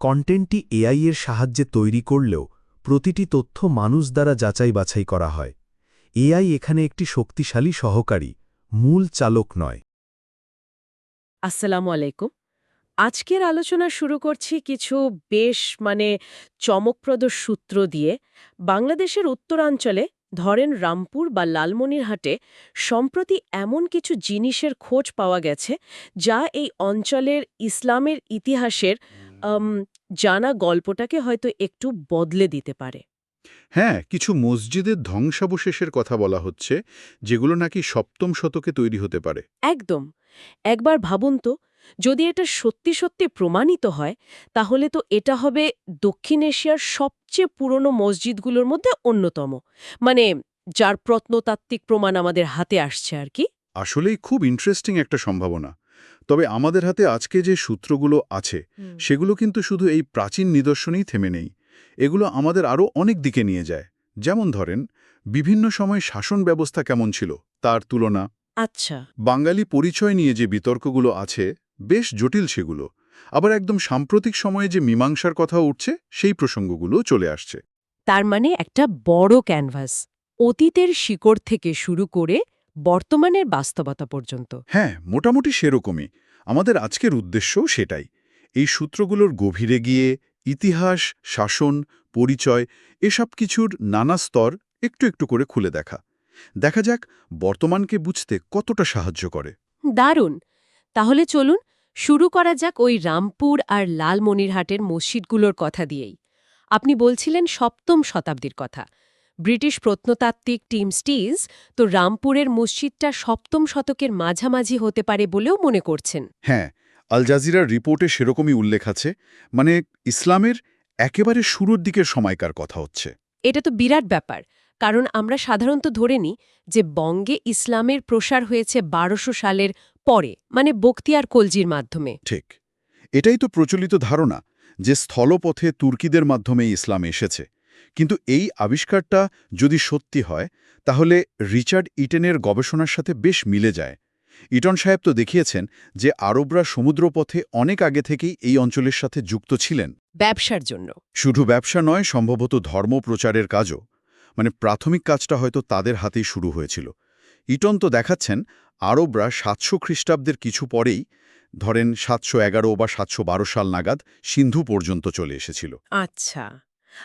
কন্টেন্টটি AI এর সাহায্যে তৈরি করলেও প্রতিটি তথ্য মানুষ দ্বারা যাচাই বাছাই করা হয়। এআই এখানে একটি শক্তিশালী সহকারী, মূল চালক নয়। আসসালামু আলাইকুম। আজকের আলোচনা শুরু করছি কিছু বেশ মানে চমকপ্রদ সূত্র দিয়ে। বাংলাদেশের উত্তরাঞ্চলে ধরেন রামপুর বা লালমনিরহাটে সম্প্রতি এমন কিছু জিনিসের খোঁজ পাওয়া গেছে, যা এই অঞ্চলের ইসলামের ইতিহাসের জানা গল্পটাকে হয়তো একটু বদলে দিতে পারে। হ্যাঁ কিছু মসজিদের ধ্বংসাবশেষের কথা বলা হচ্ছে যেগুলো নাকি সপ্তম শতকে তৈরি হতে পারে। একদম। একবার ভাবুন তো যদি এটা সত্যি সত্যি প্রমাণিত হয় তাহলে তো এটা হবে দক্ষিণ এশিয়ার সবচেয়ে পুরনো মসজিদগুলোর মধ্যে অন্যতম। মানে যার প্রত্নতাত্ত্বিক প্রমাণ আমাদের হাতে আসছে আর কি। আসলেই খুব ইন্টারেস্টিং একটা সম্ভাবনা। তবে আমাদের হাতে আজকে যে সূত্রগুলো আছে সেগুলো কিন্তু শুধু এই প্রাচীন নিদর্শনেই থেমে নেই। এগুলো আমাদের আরও অনেক দিকে নিয়ে যায়। যেমন ধরেন বিভিন্ন সময় শাসন ব্যবস্থা কেমন ছিল তার তুলনা। আচ্ছা। বাঙালি পরিচয় নিয়ে যে বিতর্কগুলো আছে বেশ জটিল সেগুলো। আবার একদম সাম্প্রতিক সময়ে যে মীমাংসার কথা উঠছে সেই প্রসঙ্গগুলো চলে আসছে। তার মানে একটা বড় ক্যানভাস। অতীতের শিকড় থেকে শুরু করে বর্তমানের বাস্তবতা পর্যন্ত। হ্যাঁ মোটামুটি সেরকমই। আমাদের আজকের উদ্দেশ্যও সেটাই। এই সূত্রগুলোর গভীরে গিয়ে ইতিহাস শাসন পরিচয় এসব কিছুর নানা স্তর একটু একটু করে খুলে দেখা। দেখা যাক বর্তমানকে বুঝতে কতটা সাহায্য করে। দারুণ! তাহলে চলুন শুরু করা যাক ওই রামপুর আর লালমনিরহাটের মসজিদগুলোর কথা দিয়েই। আপনি বলছিলেন সপ্তম শতাব্দীর কথা। ব্রিটিশ প্রত্নতাত্ত্বিক টিম স্টিজ তো রামপুরের মসজিদটা সপ্তম শতকের মাঝামাঝি হতে পারে বলেও মনে করছেন। হ্যাঁ আল জাজিরার রিপোর্টে সেরকমই উল্লেখ আছে মানে ইসলামের একেবারে শুরুর দিকের সময়কার কথা হচ্ছে। এটা তো বিরাট ব্যাপার কারণ আমরা সাধারণত ধরে নিই যে বঙ্গে ইসলামের প্রসার হয়েছে বারোশো সালের পরে মানে বক্তিয়ার কলজির মাধ্যমে। ঠিক এটাই তো প্রচলিত ধারণা যে স্থলপথে তুর্কিদের মাধ্যমে ইসলাম এসেছে। কিন্তু এই আবিষ্কারটা যদি সত্যি হয় তাহলে রিচার্ড ইটেনের গবেষণার সাথে বেশ মিলে যায়। ইটন সাহেব তো দেখিয়েছেন যে আরবরা সমুদ্রপথে অনেক আগে থেকেই এই অঞ্চলের সাথে যুক্ত ছিলেন। ব্যবসার জন্য। শুধু ব্যবসা নয় সম্ভবত ধর্ম প্রচারের কাজও। মানে প্রাথমিক কাজটা হয়তো তাদের হাতেই শুরু হয়েছিল। ইটন তো দেখাচ্ছেন আরবরা সাতশো খ্রিস্টাব্দের কিছু পরেই ধরেন সাতশো এগারো বা সাতশো বারো সাল নাগাদ সিন্ধু পর্যন্ত চলে এসেছিল। আচ্ছা।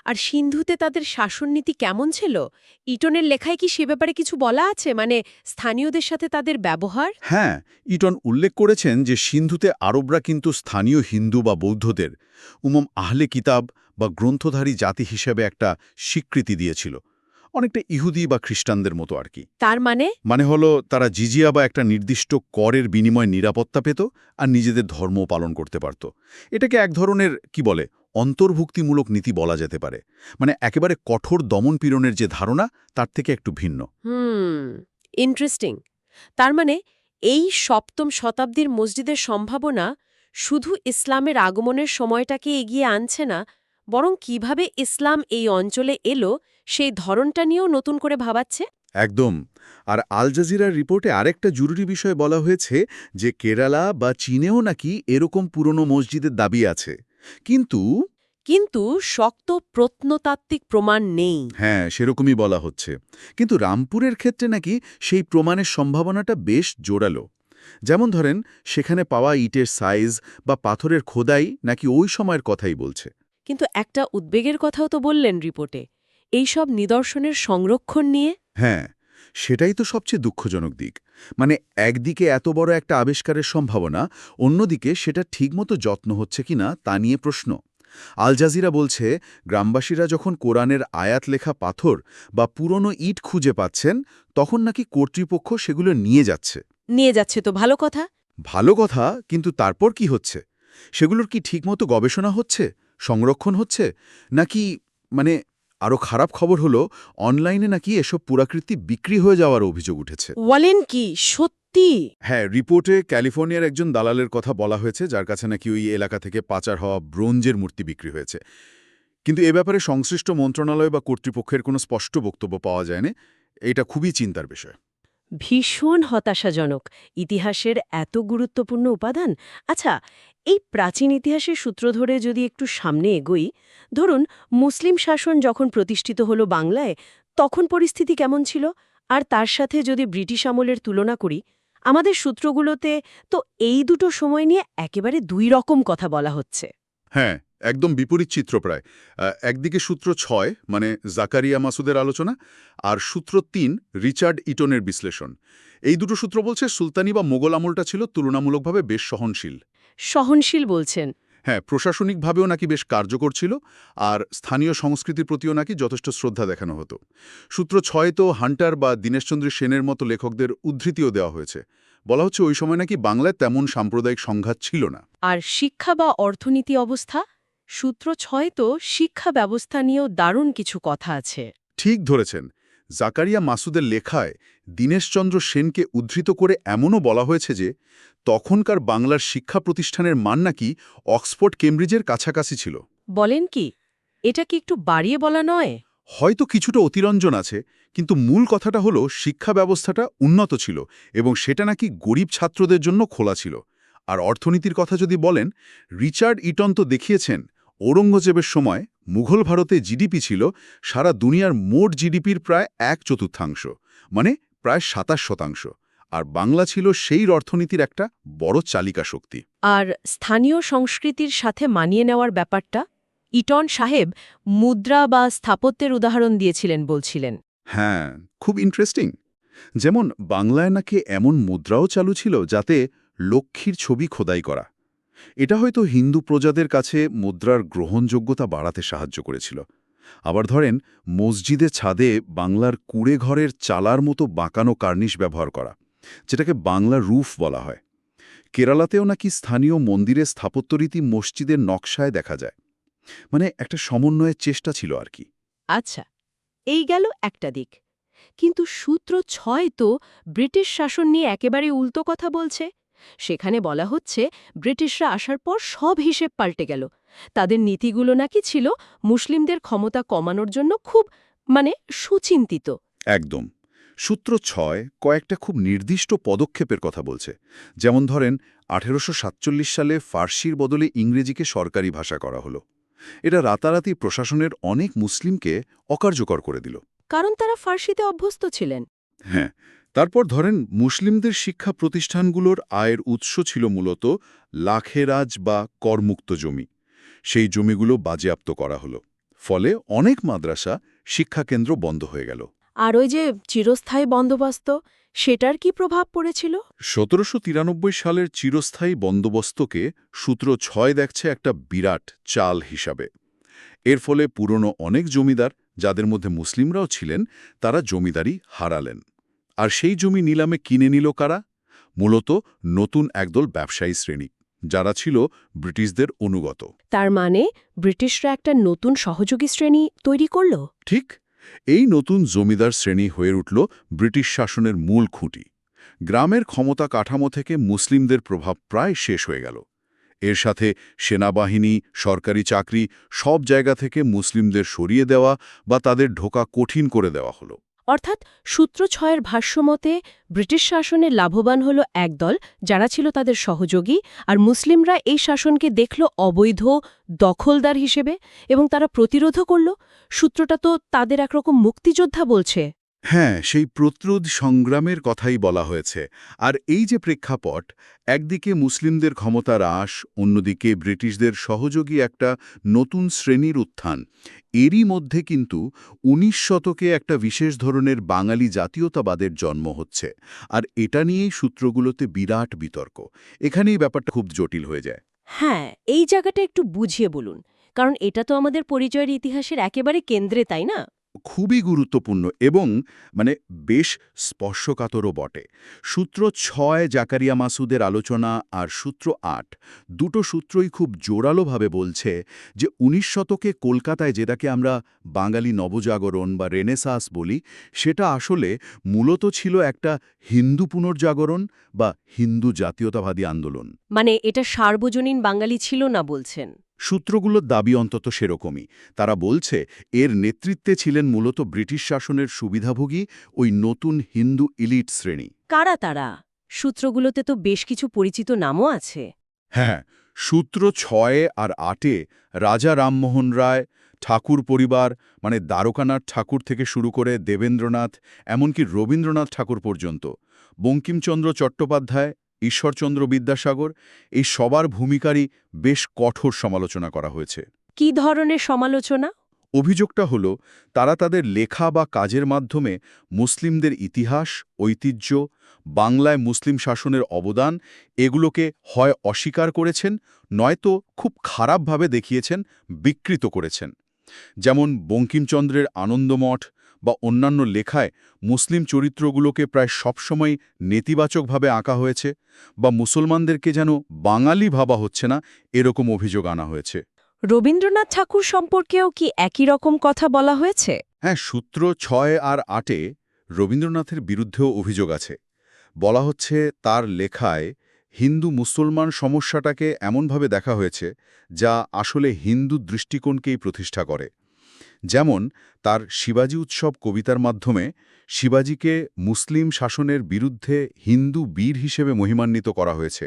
আর সিন্ধুতে তাদের শাসননীতি কেমন ছিল? ইটনের লেখায় কি সে ব্যাপারে কিছু বলা আছে? মানে স্থানীয়দের সাথে তাদের ব্যবহার? হ্যাঁ ইটন উল্লেখ করেছেন যে সিন্ধুতে আরবরা কিন্তু স্থানীয় হিন্দু বা বৌদ্ধদের উমম আহলে কিতাব বা গ্রন্থধারী জাতি হিসেবে একটা স্বীকৃতি দিয়েছিল। অনেকটা ইহুদি বা খ্রিস্টানদের মতো আর কি। তার মানে? মানে হলো তারা জিজিয়া বা একটা নির্দিষ্ট করের বিনিময়ে নিরাপত্তা পেত আর নিজেদের ধর্ম পালন করতে পারত। এটাকে এক ধরনের কি বলে অন্তর্ভুক্তিমূলক নীতি বলা যেতে পারে। মানে একেবারে কঠোর দমন পীড়নের যে ধারণা তার থেকে একটু ভিন্ন। হুম ইন্টারেস্টিং তার মানে এই সপ্তম শতাব্দীর মসজিদের সম্ভাবনা শুধু ইসলামের আগমনের সময়টাকে এগিয়ে আনছে না বরং কীভাবে ইসলাম এই অঞ্চলে এলো সেই ধরনটা নিয়েও নতুন করে ভাবাচ্ছে? একদম। আর আল জাজিরার রিপোর্টে আরেকটা জরুরি বিষয় বলা হয়েছে যে কেরালা বা চীনেও নাকি এরকম পুরনো মসজিদের দাবি আছে। কিন্তু কিন্তু শক্ত প্রত্নতাত্ত্বিক প্রমাণ নেই। হ্যাঁ সেরকমই বলা হচ্ছে। কিন্তু রামপুরের ক্ষেত্রে নাকি সেই প্রমাণের সম্ভাবনাটা বেশ জোরালো। যেমন ধরেন সেখানে পাওয়া ইটের সাইজ বা পাথরের খোদাই নাকি ওই সময়ের কথাই বলছে। কিন্তু একটা উদ্বেগের কথাও তো বললেন রিপোর্টে। এইসব নিদর্শনের সংরক্ষণ নিয়ে? হ্যাঁ সেটাই তো সবচেয়ে দুঃখজনক দিক। মানে একদিকে এত বড় একটা আবিষ্কারের সম্ভাবনা অন্যদিকে সেটা ঠিকমতো যত্ন হচ্ছে কিনা তা নিয়ে প্রশ্ন। আল জাজিরা বলছে গ্রামবাসীরা যখন কোরআনের আয়াত লেখা পাথর বা পুরনো ইট খুঁজে পাচ্ছেন তখন নাকি কর্তৃপক্ষ সেগুলো নিয়ে যাচ্ছে। নিয়ে যাচ্ছে তো ভালো কথা। ভালো কথা কিন্তু তারপর কি হচ্ছে? সেগুলোর কি ঠিকমতো গবেষণা হচ্ছে? সংরক্ষণ হচ্ছে? নাকি মানে আরও খারাপ খবর হলো অনলাইনে নাকি এসব পুরাকৃতি বিক্রি হয়ে যাওয়ার অভিযোগ উঠেছে। বলেন কি? সত্যি? হ্যাঁ রিপোর্টে ক্যালিফোর্নিয়ার একজন দালালের কথা বলা হয়েছে যার কাছে নাকি ওই এলাকা থেকে পাচার হওয়া ব্রোঞ্জের মূর্তি বিক্রি হয়েছে। কিন্তু এ ব্যাপারে সংশ্লিষ্ট মন্ত্রণালয় বা কর্তৃপক্ষের কোনো স্পষ্ট বক্তব্য পাওয়া যায়নি। এটা খুবই চিন্তার বিষয়। ভীষণ হতাশাজনক। ইতিহাসের এত গুরুত্বপূর্ণ উপাদান? আচ্ছা এই প্রাচীন ইতিহাসের সূত্র ধরে যদি একটু সামনে এগোই, ধরুন মুসলিম শাসন যখন প্রতিষ্ঠিত হলো বাংলায়, তখন পরিস্থিতি কেমন ছিল? আর তার সাথে যদি ব্রিটিশ আমলের তুলনা করি, আমাদের সূত্রগুলোতে তো এই দুটো সময় নিয়ে একেবারে দুই রকম কথা বলা হচ্ছে। হ্যাঁ একদম বিপরীত চিত্র প্রায়। একদিকে সূত্র ছয় মানে জাকারিয়া মাসুদের আলোচনা আর সূত্র তিন রিচার্ড ইটনের বিশ্লেষণ। এই দুটো সূত্র বলছে সুলতানি বা মোগল আমলটা ছিল তুলনামূলকভাবে বেশ সহনশীল। সহনশীল বলছেন। হ্যাঁ প্রশাসনিকভাবেও নাকি বেশ কার্যকর ছিল আর স্থানীয় সংস্কৃতির প্রতিও নাকি যথেষ্ট শ্রদ্ধা দেখানো হতো। সূত্র ছয় তো হান্টার বা দীনেশচন্দ্র সেনের মতো লেখকদের উদ্ধৃতিও দেওয়া হয়েছে। বলা হচ্ছে ওই সময় নাকি বাংলায় তেমন সাম্প্রদায়িক সংঘাত ছিল না। আর শিক্ষা বা অর্থনীতি অবস্থা? সূত্র ছয় তো শিক্ষা ব্যবস্থা নিয়েও দারুণ কিছু কথা আছে। ঠিক ধরেছেন। জাকারিয়া মাসুদের লেখায় দীনেশচন্দ্র সেনকে উদ্ধৃত করে এমনও বলা হয়েছে যে তখনকার বাংলার শিক্ষা প্রতিষ্ঠানের মান নাকি অক্সফোর্ড কেমব্রিজের কাছাকাছি ছিল। বলেন কি এটা কি একটু বাড়িয়ে বলা নয়? হয়তো কিছুটা অতিরঞ্জন আছে কিন্তু মূল কথাটা হলো শিক্ষা ব্যবস্থাটা উন্নত ছিল এবং সেটা নাকি গরিব ছাত্রদের জন্য খোলা ছিল। আর অর্থনীতির কথা যদি বলেন রিচার্ড ইটন তো দেখিয়েছেন ঔরঙ্গজেবের সময় মুঘল ভারতে জিডিপি ছিল সারা দুনিয়ার মোট জিডিপির প্রায় এক চতুর্থাংশ মানে প্রায় সাতাশ শতাংশ আর বাংলা ছিল সেই অর্থনীতির একটা বড় চালিকা শক্তি। আর স্থানীয় সংস্কৃতির সাথে মানিয়ে নেওয়ার ব্যাপারটা ইটন সাহেব মুদ্রা বা স্থাপত্যের উদাহরণ দিয়েছিলেন বলছিলেন। হ্যাঁ খুব ইন্টারেস্টিং যেমন বাংলায় নাকি এমন মুদ্রাও চালু ছিল যাতে লক্ষ্মীর ছবি খোদাই করা। এটা হয়তো হিন্দু প্রজাদের কাছে মুদ্রার গ্রহণযোগ্যতা বাড়াতে সাহায্য করেছিল। আবার ধরেন, মসজিদের ছাদে বাংলার কুড়ে ঘরের চালার মতো বাঁকানো কার্নিশ ব্যবহার করা, যেটাকে বাংলা রুফ বলা হয়। কেরালাতেও নাকি স্থানীয় মন্দিরের স্থাপত্যরীতি মসজিদের নকশায় দেখা যায়। মানে একটা সমন্বয়ের চেষ্টা ছিল আর কি। আচ্ছা এই গেল একটা দিক। কিন্তু সূত্র ছয় তো ব্রিটিশ শাসন নিয়ে একেবারে উল্টো কথা বলছে। সেখানে বলা হচ্ছে ব্রিটিশরা আসার পর সব হিসেব পাল্টে গেল। তাদের নীতিগুলো নাকি ছিল মুসলিমদের ক্ষমতা কমানোর জন্য খুব মানে সুচিন্তিত। একদম। সূত্র ছয় কয়েকটা খুব নির্দিষ্ট পদক্ষেপের কথা বলছে। যেমন ধরেন আঠেরোশো সাতচল্লিশ সালে ফার্সির বদলে ইংরেজিকে সরকারি ভাষা করা হলো। এটা রাতারাতি প্রশাসনের অনেক মুসলিমকে অকার্যকর করে দিল। কারণ তারা ফার্সিতে অভ্যস্ত ছিলেন। হ্যাঁ তারপর ধরেন মুসলিমদের শিক্ষা প্রতিষ্ঠানগুলোর আয়ের উৎস ছিল মূলত লাখেরাজ বা করমুক্ত জমি। সেই জমিগুলো বাজেয়াপ্ত করা হলো। ফলে অনেক মাদ্রাসা শিক্ষাকেন্দ্র বন্ধ হয়ে গেল। আর ওই যে চিরস্থায়ী বন্দোবস্ত সেটার কি প্রভাব পড়েছিল? সতেরোশো তিরানব্বই সালের চিরস্থায়ী বন্দোবস্তকে সূত্র ছয় দেখছে একটা বিরাট চাল হিসাবে। এর ফলে পুরনো অনেক জমিদার যাদের মধ্যে মুসলিমরাও ছিলেন তারা জমিদারি হারালেন। আর সেই জমি নিলামে কিনে নিল কারা? মূলত নতুন একদল ব্যবসায়ী শ্রেণি যারা ছিল ব্রিটিশদের অনুগত। তার মানে ব্রিটিশরা একটা নতুন সহযোগী শ্রেণি তৈরি করল? ঠিক এই নতুন জমিদার শ্রেণি হয়ে উঠল ব্রিটিশ শাসনের মূল খুঁটি। গ্রামের ক্ষমতা কাঠামো থেকে মুসলিমদের প্রভাব প্রায় শেষ হয়ে গেল। এর সাথে সেনাবাহিনী সরকারি চাকরি সব জায়গা থেকে মুসলিমদের সরিয়ে দেওয়া বা তাদের ঢোকা কঠিন করে দেওয়া হলো। অর্থাৎ সূত্র ছয়ের ভাষ্যমতে ব্রিটিশ শাসনে লাভবান হল একদল যারা ছিল তাদের সহযোগী, আর মুসলিমরা এই শাসনকে দেখল অবৈধ দখলদার হিসেবে এবং তারা প্রতিরোধও করল। সূত্রটা তো তাদের একরকম মুক্তিযোদ্ধা বলছে। হ্যাঁ সেই প্রতিরোধ সংগ্রামের কথাই বলা হয়েছে। আর এই যে প্রেক্ষাপট, একদিকে মুসলিমদের ক্ষমতা হ্রাস, অন্যদিকে ব্রিটিশদের সহযোগী একটা নতুন শ্রেণির উত্থান। এরই মধ্যে কিন্তু উনিশ শতকে একটা বিশেষ ধরনের বাঙালি জাতীয়তাবাদের জন্ম হচ্ছে। আর এটা নিয়েই সূত্রগুলোতে বিরাট বিতর্ক। এখানেই ব্যাপারটা খুব জটিল হয়ে যায়। হ্যাঁ এই জায়গাটা একটু বুঝিয়ে বলুন। কারণ এটা তো আমাদের পরিচয়ের ইতিহাসের একেবারে কেন্দ্রে, তাই না? খুবই গুরুত্বপূর্ণ এবং মানে বেশ স্পর্শকাতরও বটে। সূত্র ছয় জাকারিয়া মাসুদের আলোচনা আর সূত্র আট দুটো সূত্রই খুব জোরালোভাবে বলছে যে উনিশ শতকে কলকাতায় যেটাকে আমরা বাঙালি নবজাগরণ বা রেনেসাস বলি, সেটা আসলে মূলত ছিল একটা হিন্দু পুনর্জাগরণ বা হিন্দু জাতীয়তাবাদী আন্দোলন। মানে এটা সার্বজনীন বাঙালি ছিল না বলছেন? সূত্রগুলোর দাবি অন্তত সেরকমই। তারা বলছে এর নেতৃত্বে ছিলেন মূলত ব্রিটিশ শাসনের সুবিধাভোগী ওই নতুন হিন্দু ইলিট শ্রেণি। কারা তারা? সূত্রগুলোতে তো বেশ কিছু পরিচিত নামও আছে। হ্যাঁ সূত্র ছয়ে আর আটে রাজা রামমোহন রায় ঠাকুর পরিবার মানে দ্বারকানাথ ঠাকুর থেকে শুরু করে দেবেন্দ্রনাথ এমনকি রবীন্দ্রনাথ ঠাকুর পর্যন্ত। বঙ্কিমচন্দ্র চট্টোপাধ্যায় ঈশ্বরচন্দ্র বিদ্যাসাগর এই সবার ভূমিকারই বেশ কঠোর সমালোচনা করা হয়েছে। কি ধরনের সমালোচনা? অভিযোগটা হল তারা তাদের লেখা বা কাজের মাধ্যমে মুসলিমদের ইতিহাস ঐতিহ্য বাংলায় মুসলিম শাসনের অবদান এগুলোকে হয় অস্বীকার করেছেন নয়তো খুব খারাপভাবে দেখিয়েছেন বিকৃত করেছেন। যেমন বঙ্কিমচন্দ্রের আনন্দমঠ বা অন্যান্য লেখায় মুসলিম চরিত্রগুলোকে প্রায় সবসময় নেতিবাচকভাবে আঁকা হয়েছে বা মুসলমানদেরকে যেন বাঙালি ভাবা হচ্ছে না এরকম অভিযোগ আনা হয়েছে। রবীন্দ্রনাথ ঠাকুর সম্পর্কেও কি একই রকম কথা বলা হয়েছে? হ্যাঁ সূত্র ছয় আর আটে রবীন্দ্রনাথের বিরুদ্ধেও অভিযোগ আছে। বলা হচ্ছে তার লেখায় হিন্দু মুসলমান সমস্যাটাকে এমনভাবে দেখা হয়েছে যা আসলে হিন্দু দৃষ্টিকোণকেই প্রতিষ্ঠা করে। যেমন তার শিবাজি উৎসব কবিতার মাধ্যমে শিবাজিকে মুসলিম শাসনের বিরুদ্ধে হিন্দু বীর হিসেবে মহিমান্বিত করা হয়েছে,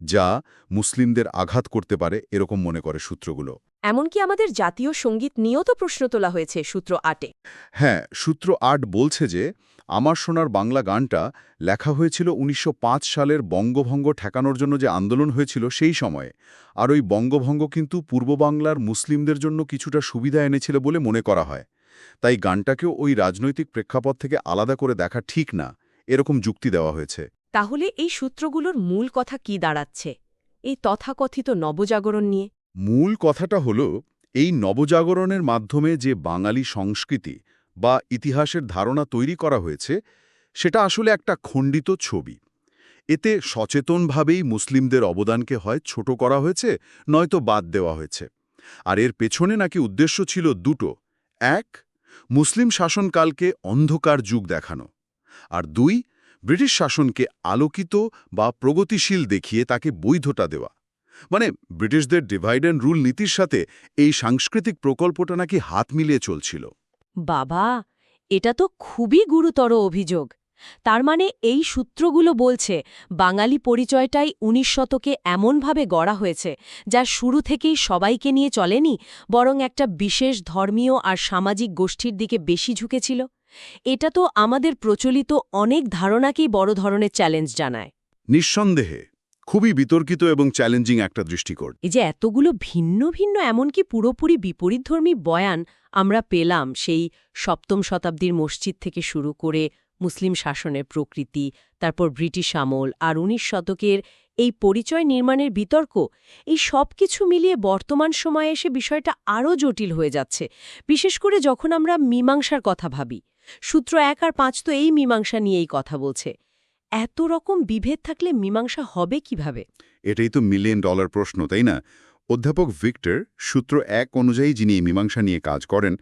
যা মুসলিমদের আঘাত করতে পারে, এরকম মনে করে সূত্রগুলো। এমনকি আমাদের জাতীয় সংগীত নিয়েও তো প্রশ্ন তোলা হয়েছে সূত্র আটে। হ্যাঁ সূত্র আট বলছে যে আমার সোনার বাংলা গানটা লেখা হয়েছিল ১৯০৫ সালের বঙ্গভঙ্গ ঠেকানোর জন্য যে আন্দোলন হয়েছিল সেই সময়ে। আর ওই বঙ্গভঙ্গ কিন্তু পূর্ব বাংলার মুসলিমদের জন্য কিছুটা সুবিধা এনেছিল বলে মনে করা হয়। তাই গানটাকেও ওই রাজনৈতিক প্রেক্ষাপট থেকে আলাদা করে দেখা ঠিক না এরকম যুক্তি দেওয়া হয়েছে। তাহলে এই সূত্রগুলোর মূল কথা কি দাঁড়াচ্ছে? এই তথাকথিত নবজাগরণ নিয়ে? মূল কথাটা হল, এই নবজাগরণের মাধ্যমে যে বাঙালি সংস্কৃতি বা ইতিহাসের ধারণা তৈরি করা হয়েছে, সেটা আসলে একটা খণ্ডিত ছবি। এতে সচেতনভাবেই মুসলিমদের অবদানকে হয় ছোট করা হয়েছে, নয়তো বাদ দেওয়া হয়েছে। আর এর পেছনে নাকি উদ্দেশ্য ছিল দুটো। এক, মুসলিম শাসনকালকে অন্ধকার যুগ দেখানো। আর দুই, ব্রিটিশ শাসনকে আলোকিত বা প্রগতিশীল দেখিয়ে তাকে বৈধতা দেওয়া। মানে ব্রিটিশদের ডিভাইড অ্যান্ড রুল নীতির সাথে এই সাংস্কৃতিক প্রকল্পটা নাকি হাত মিলিয়ে চলছিল। বাবা এটা তো খুবই গুরুতর অভিযোগ। তার মানে এই সূত্রগুলো বলছে বাঙালি পরিচয়টাই উনিশ শতকে এমনভাবে গড়া হয়েছে যা শুরু থেকেই সবাইকে নিয়ে চলেনি বরং একটা বিশেষ ধর্মীয় আর সামাজিক গোষ্ঠীর দিকে বেশি ঝুঁকেছিল। এটা তো আমাদের প্রচলিত অনেক ধারণাকেই বড় ধরনের চ্যালেঞ্জ জানায়। নিঃসন্দেহে খুবই বিতর্কিত এবং চ্যালেঞ্জিং একটা দৃষ্টিকোণ। এই যে এতগুলো ভিন্ন ভিন্ন এমনকি পুরোপুরি বিপরীতধর্মী বয়ান আমরা পেলাম সেই সপ্তম শতাব্দীর মসজিদ থেকে শুরু করে মুসলিম শাসনের প্রকৃতি, তারপর ব্রিটিশ আমল আর উনিশ শতকের এই পরিচয় নির্মাণের বিতর্ক, এই সব কিছু মিলিয়ে বর্তমান সময়ে এসে বিষয়টা আরও জটিল হয়ে যাচ্ছে। বিশেষ করে যখন আমরা মীমাংসার কথা ভাবি। সূত্র এক আর পাঁচ তো এই মীমাংসা নিয়েই কথা বলছে। এত রকম বিভেদ থাকলে মীমাংসা হবে কীভাবে? এটাই তো মিলিয়ন ডলার প্রশ্ন, তাই না? অধ্যাপক ভিক্টর সূত্র এক অনুযায়ী যিনি মীমাংসা নিয়ে কাজ করেন,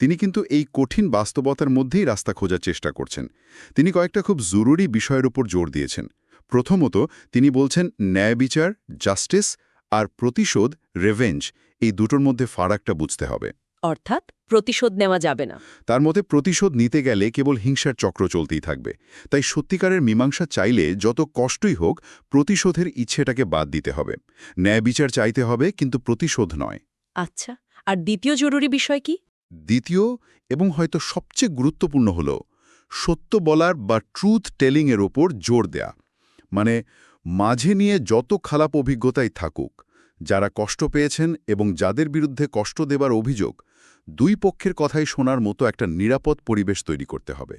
তিনি কিন্তু এই কঠিন বাস্তবতার মধ্যেই রাস্তা খোঁজার চেষ্টা করছেন। তিনি কয়েকটা খুব জরুরি বিষয়ের উপর জোর দিয়েছেন। প্রথমত, তিনি বলছেন ন্যায় বিচার, জাস্টিস আর প্রতিশোধ রেভেঞ্জ এই দুটোর মধ্যে ফারাকটা বুঝতে হবে। অর্থাৎ প্রতিশোধ নেওয়া যাবে না। তার মতে প্রতিশোধ নিতে গেলে কেবল হিংসার চক্র চলতেই থাকবে। তাই সত্যিকারের মীমাংসা চাইলে যত কষ্টই হোক প্রতিশোধের ইচ্ছেটাকে বাদ দিতে হবে। ন্যায় বিচার চাইতে হবে কিন্তু প্রতিশোধ নয়। আচ্ছা আর দ্বিতীয় জরুরি বিষয় কি? দ্বিতীয় এবং হয়তো সবচেয়ে গুরুত্বপূর্ণ হল সত্য বলার বা ট্রুথ টেলিংয়ের ওপর জোর দেয়া। মানে মাঝে নিয়ে যত খারাপ অভিজ্ঞতাই থাকুক যারা কষ্ট পেয়েছেন এবং যাদের বিরুদ্ধে কষ্ট দেবার অভিযোগ দুই পক্ষের কথাই শোনার মতো একটা নিরাপদ পরিবেশ তৈরি করতে হবে।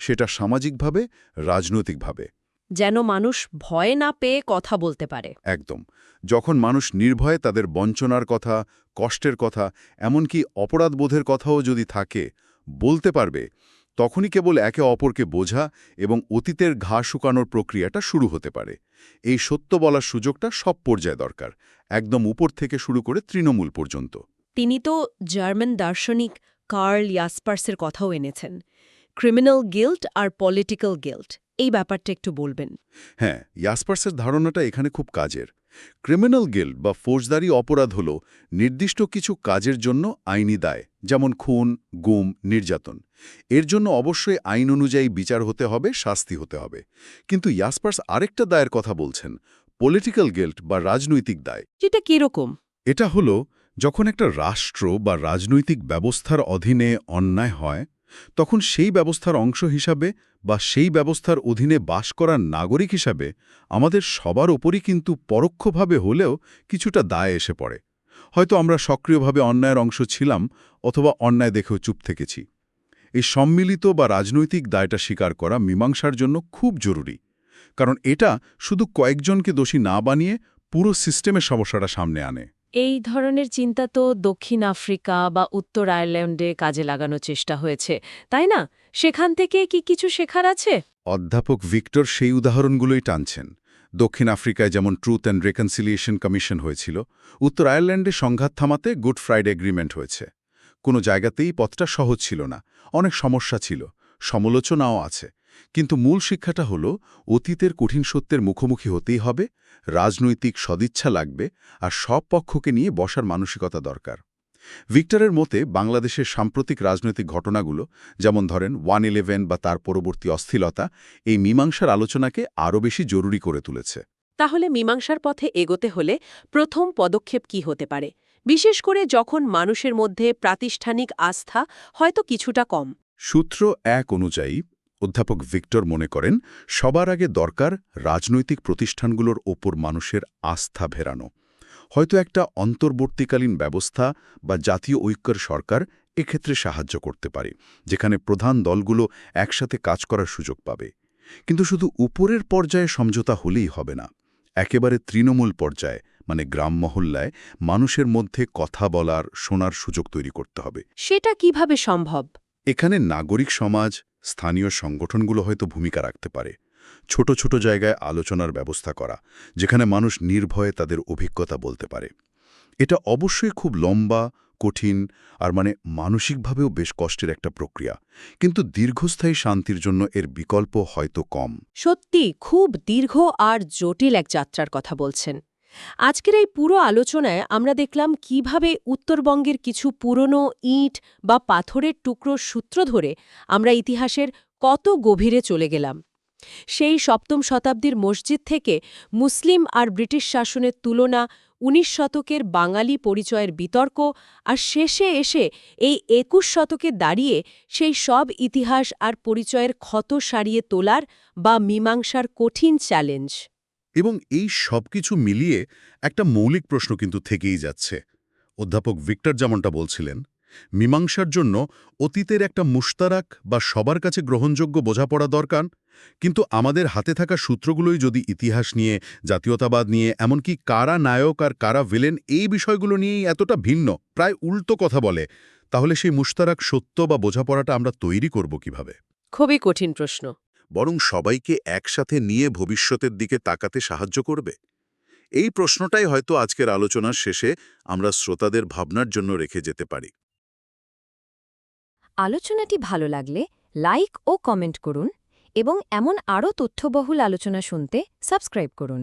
সেটা সামাজিকভাবে রাজনৈতিকভাবে। যেন মানুষ ভয় না পেয়ে কথা বলতে পারে। একদম। যখন মানুষ নির্ভয়ে তাদের বঞ্চনার কথা কষ্টের কথা এমনকি অপরাধবোধের কথাও যদি থাকে বলতে পারবে তখনই কেবল একে অপরকে বোঝা এবং অতীতের ঘা শুকানোর প্রক্রিয়াটা শুরু হতে পারে। এই সত্য বলার সুযোগটা সব পর্যায়ে দরকার একদম উপর থেকে শুরু করে তৃণমূল পর্যন্ত। তিনি তো জার্মান দার্শনিক কার্ল ইয়াসপার্সের কথাও এনেছেন। ক্রিমিনাল গিল্ট আর পলিটিক্যাল গিল্ট এই ব্যাপারটা একটু বলবেন। হ্যাঁ ইয়াসপার্সের ধারণাটা এখানে খুব কাজের। ক্রিমিনাল গিল্ড বা ফৌজদারি অপরাধ হল নির্দিষ্ট কিছু কাজের জন্য আইনি দায় যেমন খুন গুম নির্যাতন। এর জন্য অবশ্যই আইন অনুযায়ী বিচার হতে হবে শাস্তি হতে হবে। কিন্তু ইয়াসপার্স আরেকটা দায়ের কথা বলছেন পলিটিক্যাল গিল্ট বা রাজনৈতিক দায়। যেটা কীরকম? এটা হলো যখন একটা রাষ্ট্র বা রাজনৈতিক ব্যবস্থার অধীনে অন্যায় হয়, তখন সেই ব্যবস্থার অংশ হিসাবে বা সেই ব্যবস্থার অধীনে বাস করার নাগরিক হিসাবে আমাদের সবার ওপরই কিন্তু পরোক্ষভাবে হলেও কিছুটা দায় এসে পড়ে। হয়তো আমরা সক্রিয়ভাবে অন্যায়ের অংশ ছিলাম অথবা অন্যায় দেখেও চুপ থেকেছি। এই সম্মিলিত বা রাজনৈতিক দায়টা স্বীকার করা মীমাংসার জন্য খুব জরুরি, কারণ এটা শুধু কয়েকজনকে দোষী না বানিয়ে পুরো সিস্টেমের সমস্যাটা সামনে আনে। এই ধরনের চিন্তা তো দক্ষিণ আফ্রিকা বা উত্তর আয়ারল্যান্ডে কাজে লাগানোর চেষ্টা হয়েছে, তাই না? সেখান থেকে কি কিছু শেখার আছে? অধ্যাপক ভিক্টর সেই উদাহরণগুলোই টানছেন। দক্ষিণ আফ্রিকায় যেমন ট্রুথ অ্যান্ড রেকনসিলিয়েশন কমিশন হয়েছিল, উত্তর আয়ারল্যান্ডে সংঘাত থামাতে গুড ফ্রাইডে এগ্রিমেন্ট হয়েছে। কোনো জায়গাতেই পথটা সহজ ছিল না, অনেক সমস্যা ছিল, সমালোচনাও আছে। কিন্তু মূল শিক্ষাটা হল অতীতের কঠিন সত্যের মুখোমুখি হতেই হবে রাজনৈতিক সদিচ্ছা লাগবে আর সব পক্ষকে নিয়ে বসার মানসিকতা দরকার। ভিক্টরের মতে বাংলাদেশের সাম্প্রতিক রাজনৈতিক ঘটনাগুলো যেমন ধরেন ওয়ান ইলেভেন বা তার পরবর্তী অস্থিলতা এই মীমাংসার আলোচনাকে আরও বেশি জরুরি করে তুলেছে। তাহলে মীমাংসার পথে এগোতে হলে প্রথম পদক্ষেপ কি হতে পারে? বিশেষ করে যখন মানুষের মধ্যে প্রাতিষ্ঠানিক আস্থা হয়তো কিছুটা কম। সূত্র এক অনুযায়ী অধ্যাপক ভিক্টর মনে করেন, সবার আগে দরকার রাজনৈতিক প্রতিষ্ঠানগুলোর ওপর মানুষের আস্থা ভেরানো। হয়তো একটা অন্তর্বর্তীকালীন ব্যবস্থা বা জাতীয় ঐক্যের সরকার এক্ষেত্রে সাহায্য করতে পারে, যেখানে প্রধান দলগুলো একসাথে কাজ করার সুযোগ পাবে। কিন্তু শুধু উপরের পর্যায়ে সমঝোতা হলেই হবে না। একেবারে তৃণমূল পর্যায়ে মানে গ্রাম মহল্লায়, মানুষের মধ্যে কথা বলার, শোনার সুযোগ তৈরি করতে হবে। সেটা কীভাবে সম্ভব? এখানে নাগরিক সমাজ, স্থানীয় সংগঠনগুলো হয়তো ভূমিকা রাখতে পারে। ছোট ছোট জায়গায় আলোচনার ব্যবস্থা করা, যেখানে মানুষ নির্ভয়ে তাদের অভিজ্ঞতা বলতে পারে। এটা অবশ্যই খুব লম্বা, কঠিন, আর মানে মানসিকভাবেও বেশ কষ্টের একটা প্রক্রিয়া। কিন্তু দীর্ঘস্থায়ী শান্তির জন্য এর বিকল্প হয়তো কম। সত্যি, খুব দীর্ঘ আর জটিল এক যাত্রার কথা বলছেন। আজকের এই পুরো আলোচনায় আমরা দেখলাম কীভাবে উত্তরবঙ্গের কিছু পুরনো ইট বা পাথরের টুকরোর সূত্র ধরে আমরা ইতিহাসের কত গভীরে চলে গেলাম। সেই সপ্তম শতাব্দীর মসজিদ থেকে মুসলিম আর ব্রিটিশ শাসনের তুলনা উনিশ শতকের বাঙালি পরিচয়ের বিতর্ক আর শেষে এসে এই একুশ শতকে দাঁড়িয়ে সেই সব ইতিহাস আর পরিচয়ের ক্ষত সারিয়ে তোলার বা মীমাংসার কঠিন চ্যালেঞ্জ এবং এই সব কিছু মিলিয়ে একটা মৌলিক প্রশ্ন কিন্তু থেকেই যাচ্ছে। অধ্যাপক ভিক্টর যেমনটা বলছিলেন, মীমাংসার জন্য অতীতের একটা মুশতারাক বা সবার কাছে গ্রহণযোগ্য বোঝাপড়া দরকার, কিন্তু আমাদের হাতে থাকা সূত্রগুলোই যদি ইতিহাস নিয়ে, জাতীয়তাবাদ নিয়ে, এমনকি কারা নায়ক আর কারা ভিলেন এই বিষয়গুলো নিয়েই এতটা ভিন্ন, প্রায় উল্টো কথা বলে, তাহলে সেই মুশতারাক সত্য বা বোঝাপড়াটা আমরা তৈরি করব কীভাবে? খুবই কঠিন প্রশ্ন। বরং সবাইকে একসাথে নিয়ে ভবিষ্যতের দিকে তাকাতে সাহায্য করবে? এই প্রশ্নটাই হয়তো আজকের আলোচনার শেষে আমরা শ্রোতাদের ভাবনার জন্য রেখে যেতে পারি। আলোচনাটি ভালো লাগলে লাইক ও কমেন্ট করুন এবং এমন আরও তথ্যবহুল আলোচনা শুনতে সাবস্ক্রাইব করুন।